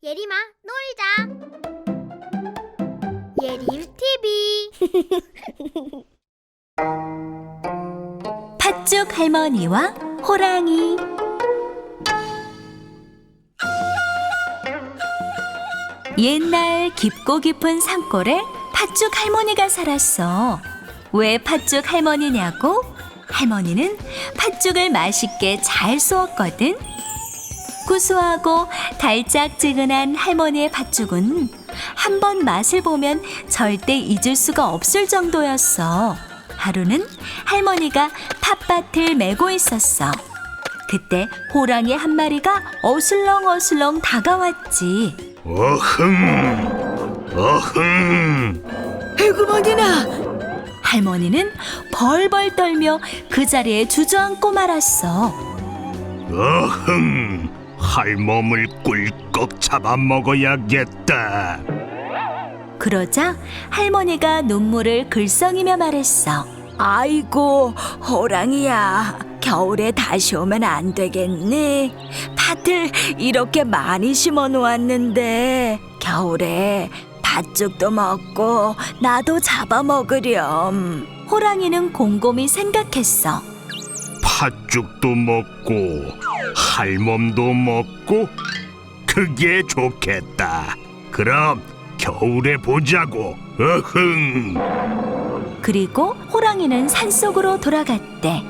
예림아, 놀자. 예림 TV. 팥죽 할머니와 호랑이 옛날 깊고 깊은 산골에 팥죽 할머니가 살았어. 왜 팥죽 할머니냐고? 할머니는 팥죽을 맛있게 잘 쏘았거든. 구수하고 달짝지근한 할머니의 팥죽은 한 번 맛을 보면 절대 잊을 수가 없을 정도였어. 하루는 할머니가 팥밭을 메고 있었어. 그때 호랑이 한 마리가 어슬렁어슬렁 다가왔지. 어흥, 어흥. 에구머니나! 할머니는 벌벌 떨며 그 자리에 주저앉고 말았어. 어흥, 할멈을 꿀꺽 잡아먹어야겠다. 그러자 할머니가 눈물을 글썽이며 말했어. 아이고, 호랑이야. 겨울에 다시 오면 안 되겠니? 팥을 이렇게 많이 심어 놓았는데, 겨울에 팥죽도 먹고 나도 잡아먹으렴. 호랑이는 곰곰이 생각했어. 팥죽도 먹고 할멈도 먹고 그게 좋겠다. 그럼 겨울에 보자고. 어흥. 그리고 호랑이는 산속으로 돌아갔대.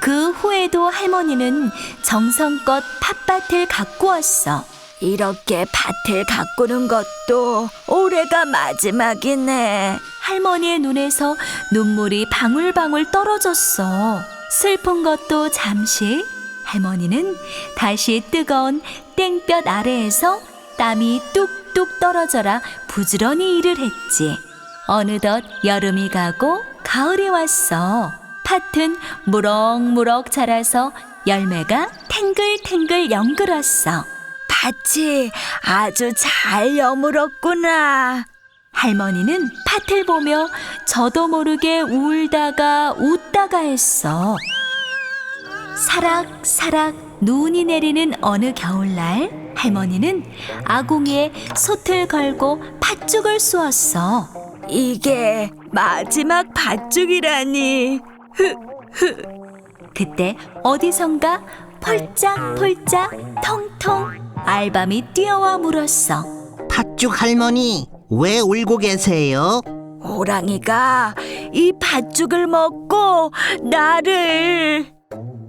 그 후에도 할머니는 정성껏 팥밭을 가꾸었어. 이렇게 밭을 가꾸는 것도 올해가 마지막이네. 할머니의 눈에서 눈물이 방울방울 떨어졌어. 슬픈 것도 잠시. 할머니는 다시 뜨거운 땡볕 아래에서 땀이 뚝뚝 떨어져라 부지런히 일을 했지. 어느덧 여름이 가고 가을이 왔어. 팥은 무럭무럭 자라서 열매가 탱글탱글 연글었어. 팥이 아주 잘 여물었구나. 할머니는 팥을 보며 저도 모르게 울다가 웃다가 했어. 사락사락 눈이 내리는 어느 겨울날 할머니는 아궁이에 솥을 걸고 팥죽을 쏘았어. 이게 마지막 팥죽이라니. 그때 어디선가 펄짝펄짝 통통 알밤이 뛰어와 물었어. 팥죽 할머니, 왜 울고 계세요? 호랑이가 이 팥죽을 먹고 나를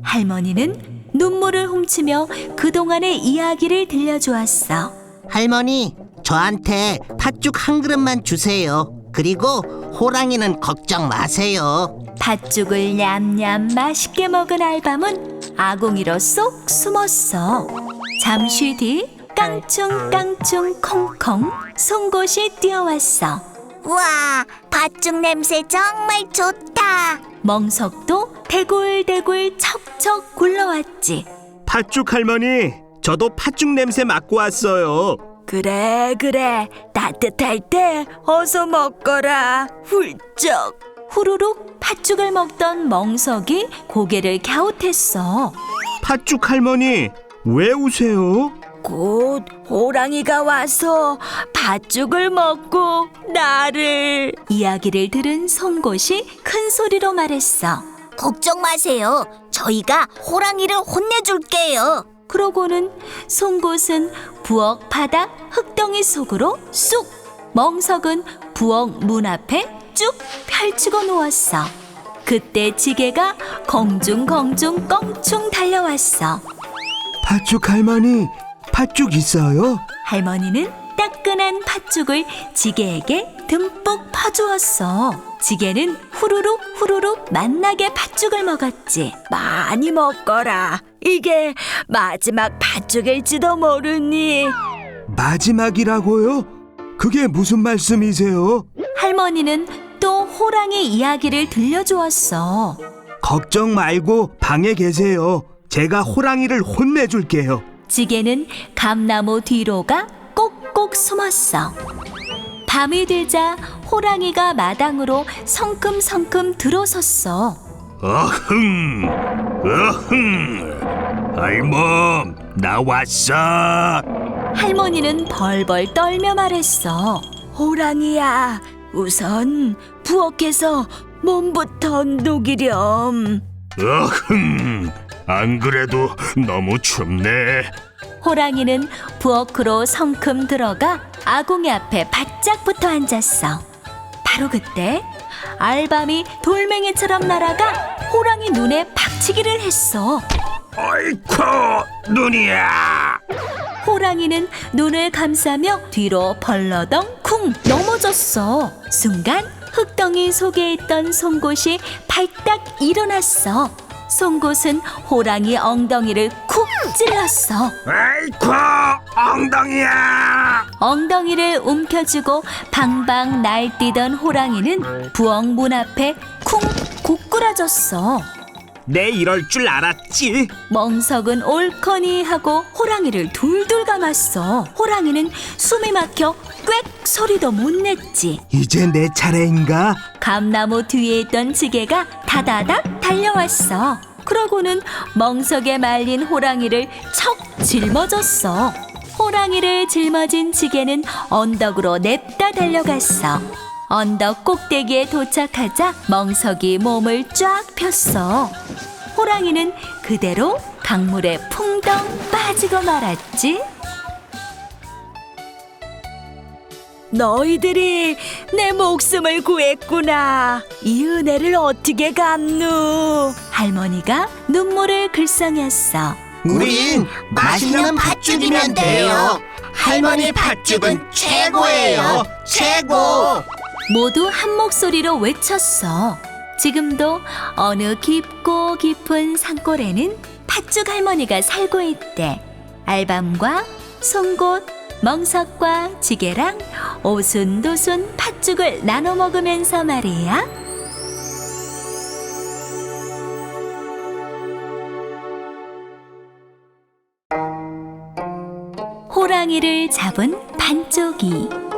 할머니는 눈물을 훔치며 그동안의 이야기를 들려주었어. 할머니, 저한테 팥죽 한 그릇만 주세요. 그리고 호랑이는 걱정 마세요. 팥죽을 냠냠 맛있게 먹은 알밤은 아궁이로 쏙 숨었어. 잠시 뒤 깡충깡충 콩콩 송곳이 뛰어왔어. 우와, 팥죽 냄새 정말 좋다. 멍석도 대굴대굴 척척 굴러왔지. 팥죽 할머니, 저도 팥죽 냄새 맡고 왔어요. 그래 그래 따뜻할 때 어서 먹거라 훌쩍 후루룩 팥죽을 먹던 멍석이 고개를 갸웃했어 팥죽 할머니, 왜 우세요? 곧 호랑이가 와서 팥죽을 먹고 나를 이야기를 들은 송곳이 큰 소리로 말했어 걱정 마세요. 저희가 호랑이를 혼내줄게요. 그러고는 송곳은 부엌 바닥 흙덩이 속으로 쑥 멍석은 부엌 문 앞에 쭉 펼치고 누웠어 그때 지게가 공중공중 껑충 달려왔어 팥죽 할머니, 팥죽 있어요? 할머니는 따끈한 팥죽을 지게에게 듬뿍 퍼주었어 지게는 후루룩 후루룩 맛나게 팥죽을 먹었지 많이 먹거라 이게 마지막 팥죽일지도 모르니 마지막이라고요? 그게 무슨 말씀이세요? 할머니는 또 호랑이 이야기를 들려주었어. 걱정 말고 방에 계세요. 제가 호랑이를 혼내줄게요. 지게는 감나무 뒤로가 꼭꼭 숨었어. 밤이 되자 호랑이가 마당으로 성큼성큼 들어섰어. 어흥, 어흥. 할멈, 나 왔어. 할머니는 벌벌 떨며 말했어. 호랑이야, 우선 부엌에서 몸부터 녹이렴. 어흥, 안 그래도 너무 춥네. 호랑이는 부엌으로 성큼 들어가 아궁이 앞에 바짝 붙어 앉았어. 바로 그때 알밤이 돌멩이처럼 날아가 호랑이 눈에 박치기를 했어. 아이쿠, 눈이야. 호랑이는 눈을 감싸며 뒤로 벌러덩 쿵 넘어졌어. 순간 흙덩이 속에 있던 송곳이 발딱 일어났어. 송곳은 호랑이 엉덩이를 쿡 찔렀어. 아이쿠, 엉덩이야. 엉덩이를 움켜쥐고 방방 날뛰던 호랑이는 부엌 문 앞에 쿵 고꾸라졌어. 내 이럴 줄 알았지. 멍석은 옳거니 하고 호랑이를 둘둘 감았어. 호랑이는 숨이 막혀 꽥 소리도 못 냈지. 이제 내 차례인가? 감나무 뒤에 있던 지게가 다다닥 달려왔어. 그러고는 멍석에 말린 호랑이를 척 짊어졌어. 호랑이를 짊어진 지게는 언덕으로 냅다 달려갔어. 언덕 꼭대기에 도착하자 멍석이 몸을 쫙 폈어. 호랑이는 그대로 강물에 풍덩 빠지고 말았지. 너희들이 내 목숨을 구했구나. 이 은혜를 어떻게 갚누? 할머니가 눈물을 글썽였어. 우린 맛있는 팥죽이면 돼요. 할머니 팥죽은 최고예요. 최고. 모두 한 목소리로 외쳤어. 지금도 어느 깊고 깊은 산골에는 팥죽 할머니가 살고 있대. 알밤과 송곳, 멍석과 지게랑 오순도순 팥죽을 나눠 먹으면서 말이야. 호랑이를 잡은 반쪽이.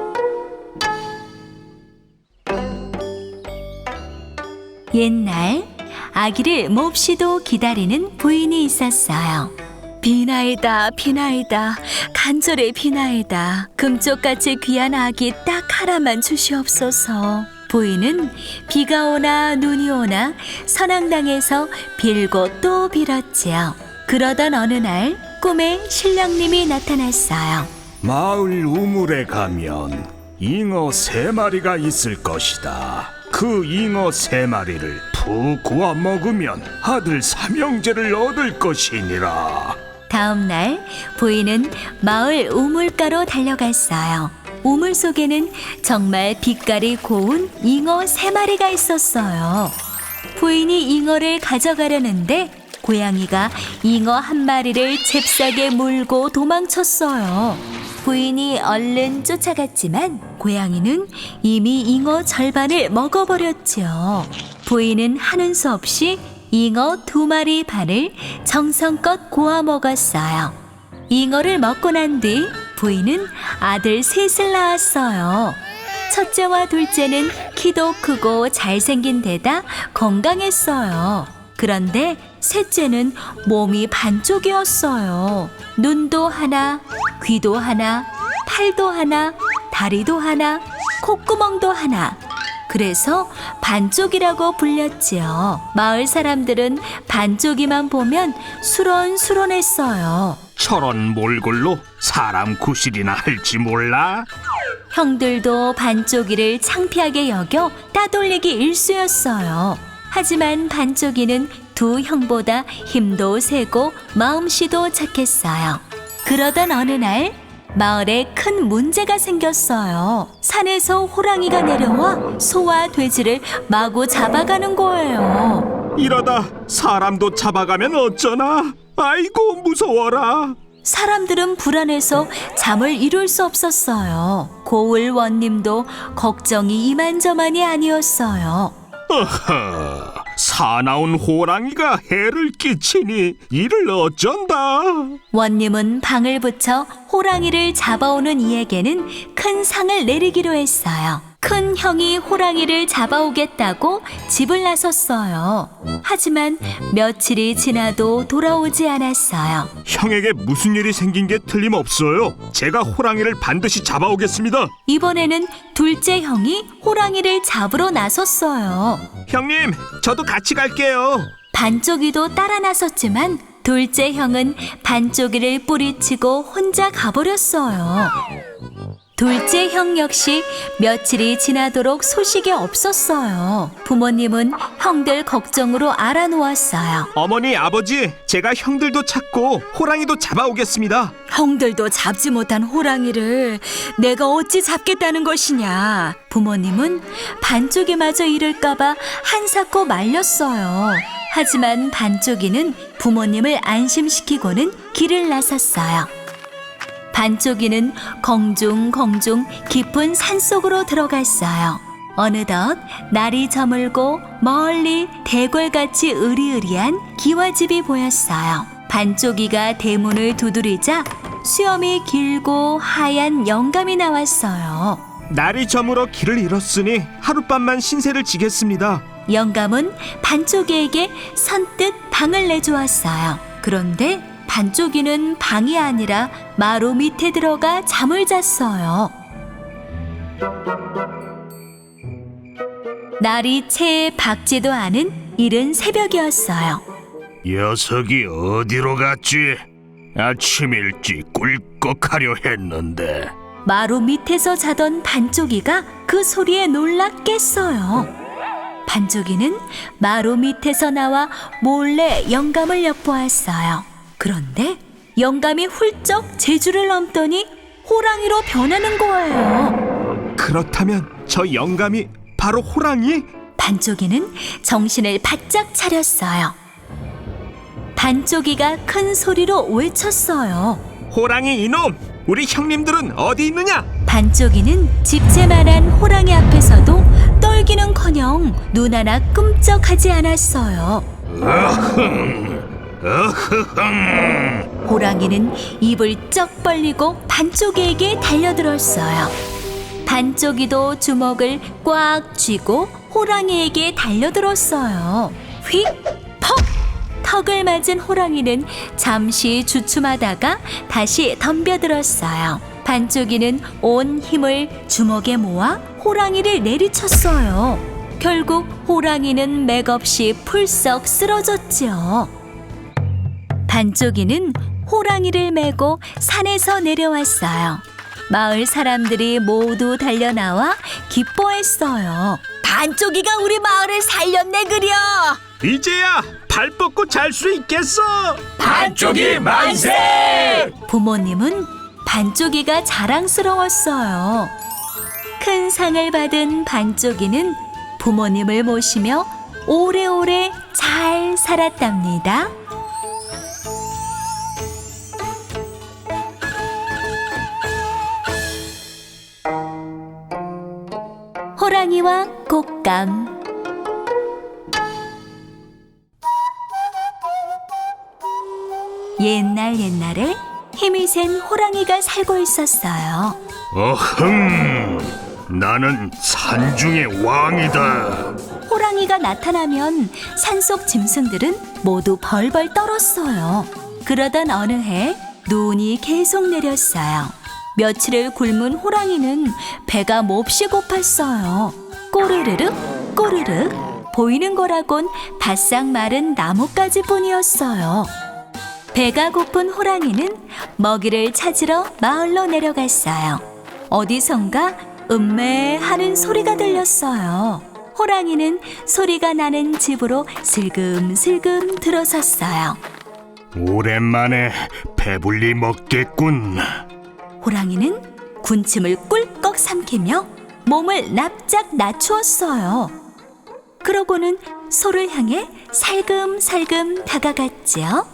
옛날 아기를 몹시도 기다리는 부인이 있었어요. 비나이다 비나이다. 간절히 비나이다. 금쪽같이 귀한 아기 딱 하나만 주시옵소서. 부인은 비가 오나 눈이 오나 선앙당에서 빌고 또 빌었지요. 그러던 어느 날 꿈에 신령님이 나타났어요. 마을 우물에 가면 잉어 세 마리가 있을 것이다. 그 잉어 세 마리를 푹 구워 먹으면 아들 삼형제를 얻을 것이니라. 다음 날 부인은 마을 우물가로 달려갔어요. 우물 속에는 정말 빛깔이 고운 잉어 세 마리가 있었어요. 부인이 잉어를 가져가려는데 고양이가 잉어 한 마리를 잽싸게 물고 도망쳤어요. 부인이 얼른 쫓아갔지만 고양이는 이미 잉어 절반을 먹어버렸죠. 부인은 하는 수 없이 잉어 두 마리 반을 정성껏 고아 먹었어요. 잉어를 먹고 난 뒤 부인은 아들 셋을 낳았어요. 첫째와 둘째는 키도 크고 잘생긴 데다 건강했어요. 그런데 셋째는 몸이 반쪽이었어요. 눈도 하나, 귀도 하나, 팔도 하나, 다리도 하나, 콧구멍도 하나. 그래서 반쪽이라고 불렸지요. 마을 사람들은 반쪽이만 보면 수런수런했어요. 저런 몰골로 사람 구실이나 할지 몰라? 형들도 반쪽이를 창피하게 여겨 따돌리기 일쑤였어요. 하지만 반쪽이는 두 형보다 힘도 세고 마음씨도 착했어요. 그러던 어느 날 마을에 큰 문제가 생겼어요. 산에서 호랑이가 내려와 소와 돼지를 마구 잡아가는 거예요. 이러다 사람도 잡아가면 어쩌나? 아이고 무서워라. 사람들은 불안해서 잠을 이룰 수 없었어요. 고을 원님도 걱정이 이만저만이 아니었어요. 어허, 사나운 호랑이가 해를 끼치니 이를 어쩐다. 원님은 방을 붙여 호랑이를 잡아오는 이에게는 큰 상을 내리기로 했어요. 큰 형이 호랑이를 잡아오겠다고 집을 나섰어요. 하지만 며칠이 지나도 돌아오지 않았어요. 형에게 무슨 일이 생긴 게 틀림없어요. 제가 호랑이를 반드시 잡아오겠습니다. 이번에는 둘째 형이 호랑이를 잡으러 나섰어요. 형님, 저도 같이 갈게요. 반쪽이도 따라 나섰지만 둘째 형은 반쪽이를 뿌리치고 혼자 가버렸어요. 둘째 형 역시 며칠이 지나도록 소식이 없었어요. 부모님은 형들 걱정으로 알아놓았어요. 어머니, 아버지, 제가 형들도 찾고 호랑이도 잡아오겠습니다. 형들도 잡지 못한 호랑이를 내가 어찌 잡겠다는 것이냐. 부모님은 반쪽이 마저 잃을까봐 한사코 말렸어요. 하지만 반쪽이는 부모님을 안심시키고는 길을 나섰어요. 반쪽이는 공중공중 깊은 산속으로 들어갔어요. 어느덧 날이 저물고 멀리 대궐같이 으리으리한 기와집이 보였어요. 반쪽이가 대문을 두드리자 수염이 길고 하얀 영감이 나왔어요. 날이 저물어 길을 잃었으니 하룻밤만 신세를 지겠습니다. 영감은 반쪽이에게 선뜻 방을 내주었어요. 그런데 반쪽이는 방이 아니라 마루 밑에 들어가 잠을 잤어요. 날이 채 밝지도 않은 이른 새벽이었어요. 녀석이 어디로 갔지? 아침 일찍 꿀꺽하려 했는데 마루 밑에서 자던 반쪽이가 그 소리에 놀라 깼어요. 반쪽이는 마루 밑에서 나와 몰래 영감을 엿보았어요. 그런데 영감이 훌쩍 제주를 넘더니 호랑이로 변하는 거예요. 그렇다면 저 영감이 바로 호랑이? 반쪽이는 정신을 바짝 차렸어요. 반쪽이가 큰 소리로 외쳤어요. 호랑이 이놈! 우리 형님들은 어디 있느냐? 반쪽이는 집채만한 호랑이 앞에서도 떨기는커녕 눈 하나 끔쩍하지 않았어요. 호랑이는 입을 쩍 벌리고 반쪽이에게 달려들었어요. 반쪽이도 주먹을 꽉 쥐고 호랑이에게 달려들었어요. 휙! 퍽! 턱을 맞은 호랑이는 잠시 주춤하다가 다시 덤벼들었어요. 반쪽이는 온 힘을 주먹에 모아 호랑이를 내리쳤어요. 결국 호랑이는 맥없이 풀썩 쓰러졌지요. 반쪽이는 호랑이를 메고 산에서 내려왔어요. 마을 사람들이 모두 달려나와 기뻐했어요. 반쪽이가 우리 마을을 살렸네 그려. 이제야 발 뻗고 잘 수 있겠어! 반쪽이 만세! 부모님은 반쪽이가 자랑스러웠어요. 큰 상을 받은 반쪽이는 부모님을 모시며 오래오래 잘 살았답니다. 호랑이와 곶감 옛날 옛날에 힘이 센 호랑이가 살고 있었어요. 어흥, 나는 산중의 왕이다. 호랑이가 나타나면 산속 짐승들은 모두 벌벌 떨었어요. 그러던 어느 해 눈이 계속 내렸어요. 며칠을 굶은 호랑이는 배가 몹시 고팠어요. 꼬르르륵 꼬르륵 보이는 거라곤 바싹 마른 나뭇가지 뿐이었어요. 배가 고픈 호랑이는 먹이를 찾으러 마을로 내려갔어요. 어디선가 음메 하는 소리가 들렸어요. 호랑이는 소리가 나는 집으로 슬금슬금 들어섰어요. 오랜만에 배불리 먹겠군. 호랑이는 군침을 꿀꺽 삼키며 몸을 납작 낮추었어요. 그러고는 소를 향해 살금살금 다가갔지요.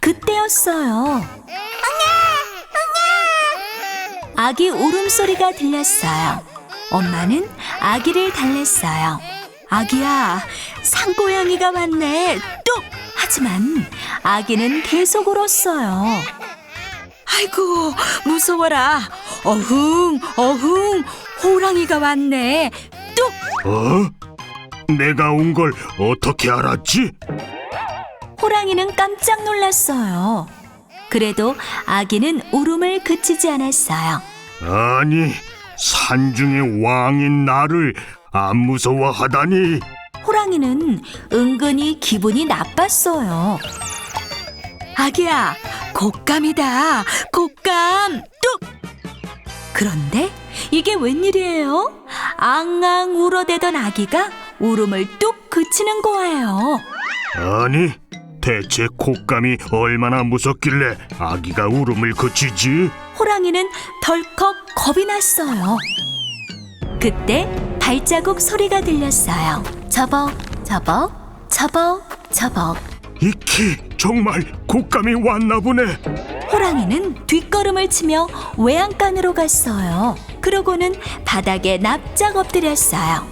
그때였어요. 아기 울음소리가 들렸어요. 엄마는 아기를 달랬어요. 아기야, 산고양이가 왔네. 뚝! 하지만 아기는 계속 울었어요. 아이고, 무서워라. 어흥, 어흥, 호랑이가 왔네. 뚝! 어? 내가 온 걸 어떻게 알았지? 호랑이는 깜짝 놀랐어요. 그래도 아기는 울음을 그치지 않았어요. 아니, 산중의 왕인 나를 안 무서워하다니. 호랑이는 은근히 기분이 나빴어요. 아기야, 곶감이다. 곶감, 뚝! 그런데 이게 웬일이에요? 앙앙 울어대던 아기가 울음을 뚝 그치는 거예요. 아니, 대체 콧감이 얼마나 무섭길래 아기가 울음을 그치지? 호랑이는 덜컥 겁이 났어요. 그때 발자국 소리가 들렸어요. 접어, 접어, 접어, 접어. 이키 정말 콧감이 왔나 보네. 호랑이는 뒷걸음을 치며 외양간으로 갔어요. 그러고는 바닥에 납작 엎드렸어요.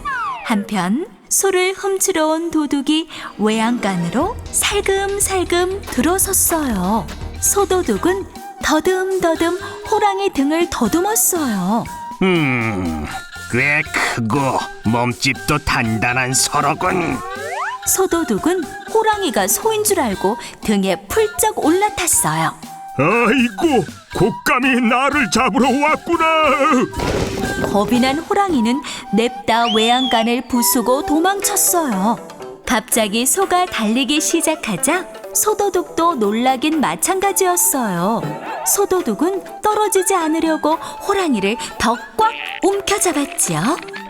한편 소를 훔치러 온 도둑이 외양간으로 살금살금 들어섰어요. 소도둑은 더듬더듬 호랑이 등을 더듬었어요. 음, 꽤 크고 몸집도 단단한 서로군. 소도둑은 호랑이가 소인 줄 알고 등에 풀쩍 올라탔어요. 아이고, 콧감이 나를 잡으러 왔구나. 겁이 난 호랑이는 냅다 외양간을 부수고 도망쳤어요. 갑자기 소가 달리기 시작하자 소도둑도 놀라긴 마찬가지였어요. 소도둑은 떨어지지 않으려고 호랑이를 더 꽉 움켜잡았지요.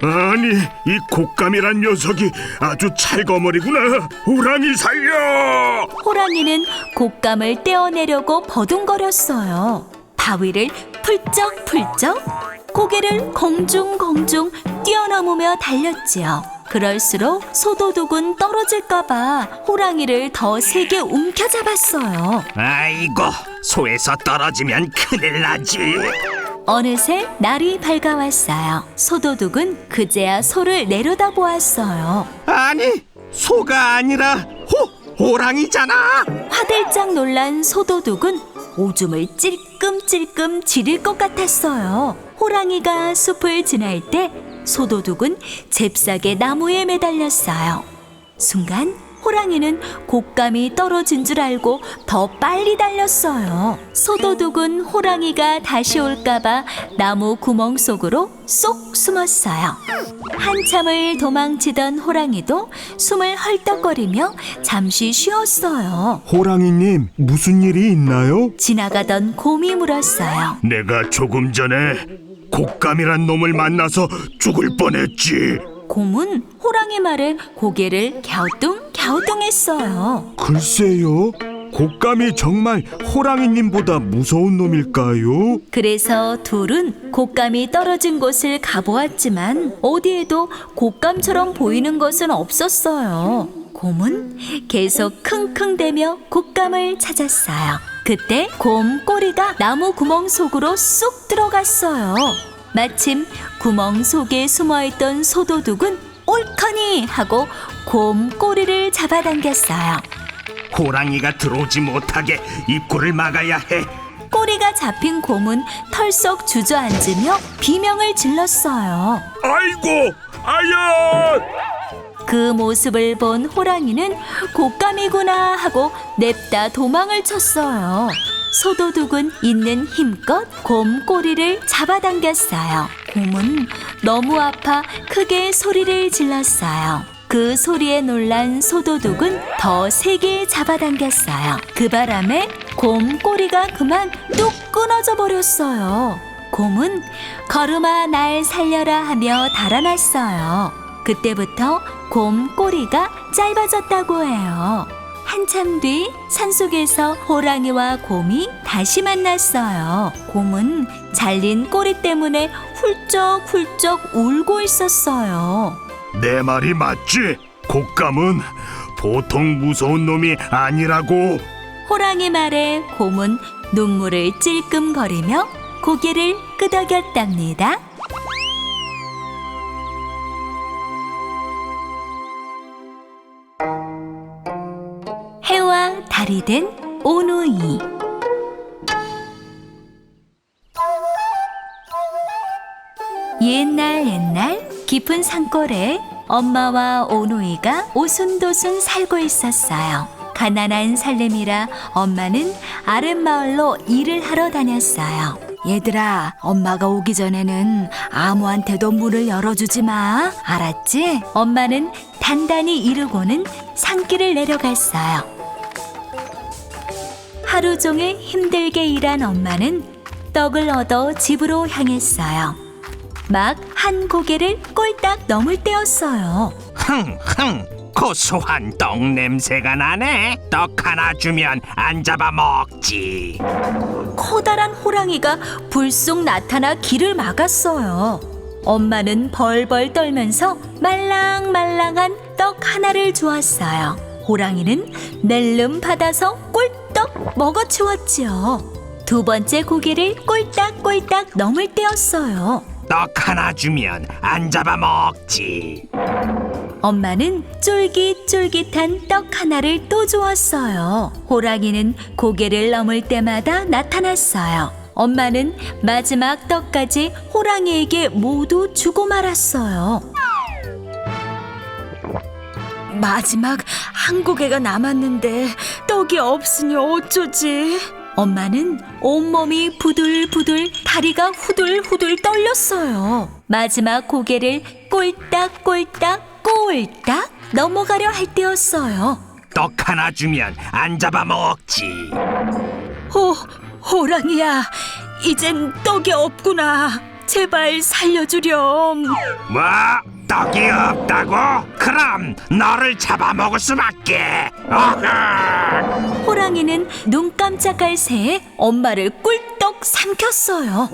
아니, 이 콧감이란 녀석이 아주 찰거머리구나. 호랑이 살려! 호랑이는 곶감을 떼어내려고 버둥거렸어요. 바위를 풀쩍풀쩍 고개를 공중공중 뛰어넘으며 달렸지요. 그럴수록 소도둑은 떨어질까봐 호랑이를 더 세게 움켜잡았어요. 아이고, 소에서 떨어지면 큰일 나지. 어느새 날이 밝아왔어요. 소도둑은 그제야 소를 내려다 보았어요. 아니, 소가 아니라 호, 호랑이잖아. 화들짝 놀란 소도둑은 오줌을 찔끔찔끔 지릴 것 같았어요. 호랑이가 숲을 지날 때 소도둑은 잽싸게 나무에 매달렸어요. 순간 호랑이는 곶감이 떨어진 줄 알고 더 빨리 달렸어요. 소도둑은 호랑이가 다시 올까봐 나무 구멍 속으로 쏙 숨었어요. 한참을 도망치던 호랑이도 숨을 헐떡거리며 잠시 쉬었어요. 호랑이님, 무슨 일이 있나요? 지나가던 곰이 물었어요. 내가 조금 전에 곶감이란 놈을 만나서 죽을 뻔했지. 곰은 호랑이 말에 고개를 갸우뚱 갸우뚱했어요. 글쎄요. 곶감이 정말 호랑이님보다 무서운 놈일까요? 그래서 둘은 곶감이 떨어진 곳을 가보았지만 어디에도 곶감처럼 보이는 것은 없었어요. 곰은 계속 킁킁대며 곶감을 찾았어요. 그때 곰 꼬리가 나무 구멍 속으로 쑥 들어갔어요. 마침 구멍 속에 숨어있던 소도둑은 옳거니 하고 곰 꼬리를 잡아당겼어요. 호랑이가 들어오지 못하게 입구를 막아야 해. 꼬리가 잡힌 곰은 털썩 주저앉으며 비명을 질렀어요. 아이고, 아야! 그 모습을 본 호랑이는 곶감이구나 하고 냅다 도망을 쳤어요. 소도둑은 있는 힘껏 곰 꼬리를 잡아당겼어요. 곰은 너무 아파 크게 소리를 질렀어요. 그 소리에 놀란 소도둑은 더 세게 잡아당겼어요. 그 바람에 곰 꼬리가 그만 뚝 끊어져 버렸어요. 곰은 걸음아 날 살려라 하며 달아났어요. 그때부터 곰 꼬리가 짧아졌다고 해요. 한참 뒤 산속에서 호랑이와 곰이 다시 만났어요. 곰은 잘린 꼬리 때문에 훌쩍훌쩍 울고 있었어요. 내 말이 맞지? 곶감은 보통 무서운 놈이 아니라고. 호랑이 말에 곰은 눈물을 찔끔거리며 고개를 끄덕였답니다. 달이 된 오누이 옛날 옛날 깊은 산골에 엄마와 오누이가 오순도순 살고 있었어요. 가난한 살림이라 엄마는 아랫마을로 일을 하러 다녔어요. 얘들아, 엄마가 오기 전에는 아무한테도 문을 열어주지 마. 알았지? 엄마는 단단히 이르고는 산길을 내려갔어요. 하루 종일 힘들게 일한 엄마는 떡을 얻어 집으로 향했어요. 막 한 고개를 꼴딱 넘을 때였어요. 흥흥 고소한 떡 냄새가 나네. 떡 하나 주면 안 잡아 먹지. 커다란 호랑이가 불쑥 나타나 길을 막았어요. 엄마는 벌벌 떨면서 말랑말랑한 떡 하나를 주었어요. 호랑이는 낼름 받아서 꼴 떡 먹어치웠지요. 두 번째 고개를 꼴딱꼴딱 넘을 때였어요. 떡 하나 주면 안 잡아 먹지. 엄마는 쫄깃쫄깃한 떡 하나를 또 주었어요. 호랑이는 고개를 넘을 때마다 나타났어요. 엄마는 마지막 떡까지 호랑이에게 모두 주고 말았어요. 마지막 한 고개가 남았는데 떡이 없으니 어쩌지? 엄마는 온몸이 부들부들 다리가 후들후들 떨렸어요. 마지막 고개를 꼴딱꼴딱 꼴딱 넘어가려 할 때였어요. 떡 하나 주면 안 잡아 먹지. 호, 호랑이야, 이젠 떡이 없구나. 제발 살려주렴. 뭐? 떡이 없다고? 그럼 너를 잡아먹을 수밖에. 호랑이는 눈 깜짝할 새에 엄마를 꿀떡 삼켰어요.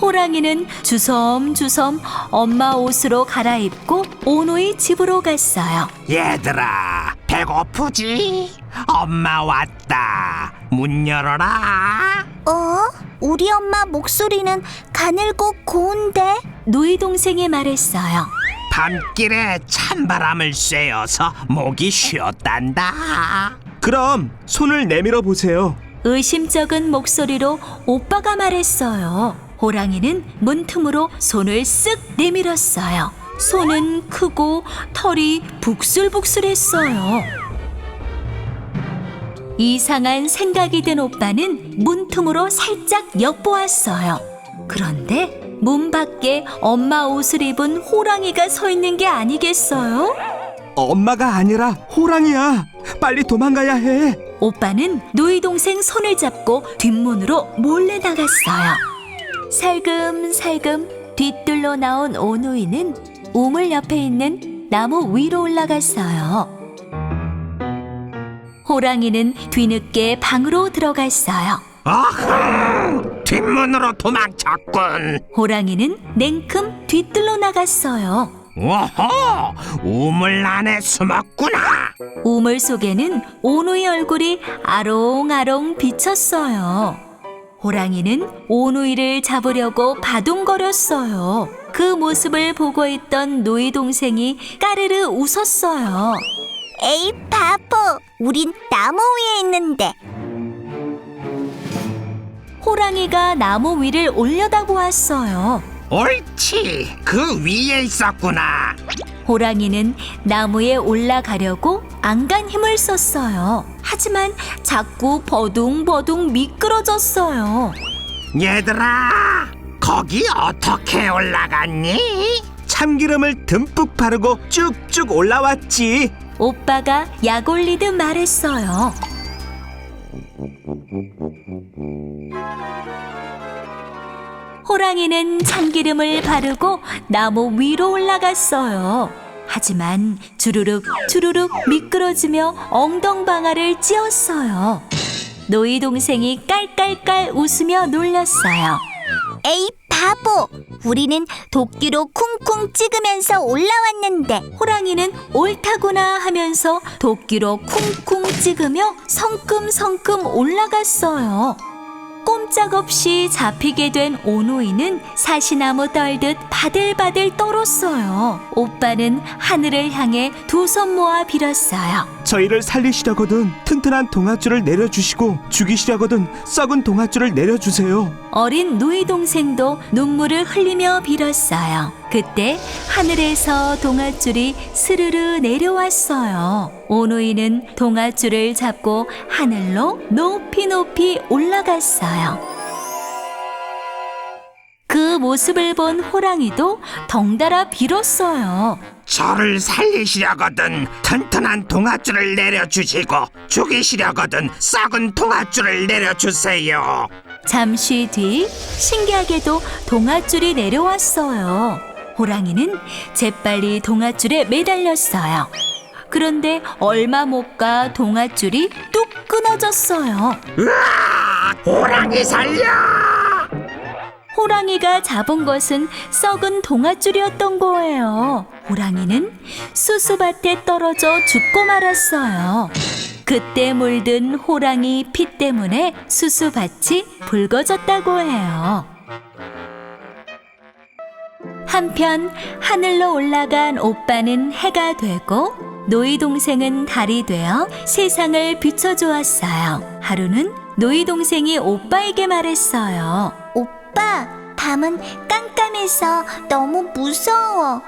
호랑이는 주섬주섬 엄마 옷으로 갈아입고 오노이 집으로 갔어요. 얘들아, 배고프지? 엄마 왔다. 문 열어라. 어? 우리 엄마 목소리는 가늘고 고운데? 노이 동생이 말했어요. 밤길에 찬바람을 쐬어서 목이 쉬었단다. 그럼 손을 내밀어 보세요. 의심쩍은 목소리로 오빠가 말했어요. 호랑이는 문틈으로 손을 쓱 내밀었어요. 손은 크고 털이 북슬북슬했어요. 이상한 생각이 든 오빠는 문틈으로 살짝 엿보았어요. 그런데 문 밖에 엄마 옷을 입은 호랑이가 서 있는 게 아니겠어요? 엄마가 아니라 호랑이야. 빨리 도망가야 해. 오빠는 누이 동생 손을 잡고 뒷문으로 몰래 나갔어요. 살금살금 뒤뜰로 나온 오누이는 우물 옆에 있는 나무 위로 올라갔어요. 호랑이는 뒤늦게 방으로 들어갔어요. 어흥! 뒷문으로 도망쳤군. 호랑이는 냉큼 뒤뜰로 나갔어요. 오호! 우물 안에 숨었구나. 우물 속에는 오누이 얼굴이 아롱아롱 비쳤어요. 호랑이는 오누이를 잡으려고 바둥거렸어요. 그 모습을 보고 있던 노이 동생이 까르르 웃었어요. 에이 바보 우린 나무 위에 있는데 호랑이가 나무 위를 올려다보았어요. 옳지. 그 위에 있었구나. 호랑이는 나무에 올라가려고 안간 힘을 썼어요. 하지만 자꾸 버둥버둥 미끄러졌어요. 얘들아, 거기 어떻게 올라갔니? 참기름을 듬뿍 바르고 쭉쭉 올라왔지. 오빠가 약 올리듯 말했어요. 호랑이는 참기름을 바르고 나무 위로 올라갔어요. 하지만 주르륵 주르륵 미끄러지며 엉덩방아를 찧었어요. 노이 동생이 깔깔깔 웃으며 놀렸어요. 에이 바보 우리는 도끼로 쿵쿵 찍으면서 올라왔는데 호랑이는 옳다구나 하면서 도끼로 쿵쿵 찍으며 성큼성큼 올라갔어요. 꼼짝없이 잡히게 된 오노이는 사시나무 떨듯 바들바들 떨었어요. 오빠는 하늘을 향해 두 손 모아 빌었어요. 저희를 살리시려거든 튼튼한 동아줄을 내려주시고 죽이시려거든 썩은 동아줄을 내려주세요. 어린 누이 동생도 눈물을 흘리며 빌었어요. 그때 하늘에서 동아줄이 스르르 내려왔어요. 오누이는 동아줄을 잡고 하늘로 높이 높이 올라갔어요. 그 모습을 본 호랑이도 덩달아 빌었어요. 저를 살리시려거든 튼튼한 동아줄을 내려주시고 죽이시려거든 썩은 동아줄을 내려주세요. 잠시 뒤 신기하게도 동아줄이 내려왔어요. 호랑이는 재빨리 동아줄에 매달렸어요. 그런데 얼마 못 가 동아줄이 뚝 끊어졌어요. 으아! 호랑이 살려! 호랑이가 잡은 것은 썩은 동아줄이었던 거예요. 호랑이는 수수밭에 떨어져 죽고 말았어요. 그때 물든 호랑이 피 때문에 수수밭이 붉어졌다고 해요. 한편 하늘로 올라간 오빠는 해가 되고 노이 동생은 달이 되어 세상을 비춰주었어요. 하루는 노이 동생이 오빠에게 말했어요. 오빠, 밤은 깜깜해서 너무 무서워.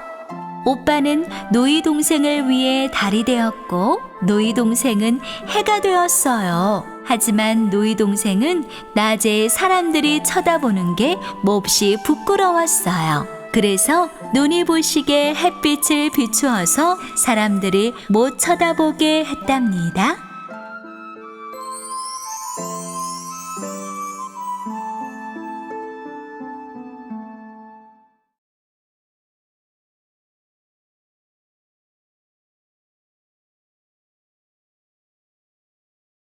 오빠는 노이 동생을 위해 달이 되었고 노이 동생은 해가 되었어요. 하지만 노이 동생은 낮에 사람들이 쳐다보는 게 몹시 부끄러웠어요. 그래서 눈이 부시게 햇빛을 비추어서 사람들이 못 쳐다보게 했답니다.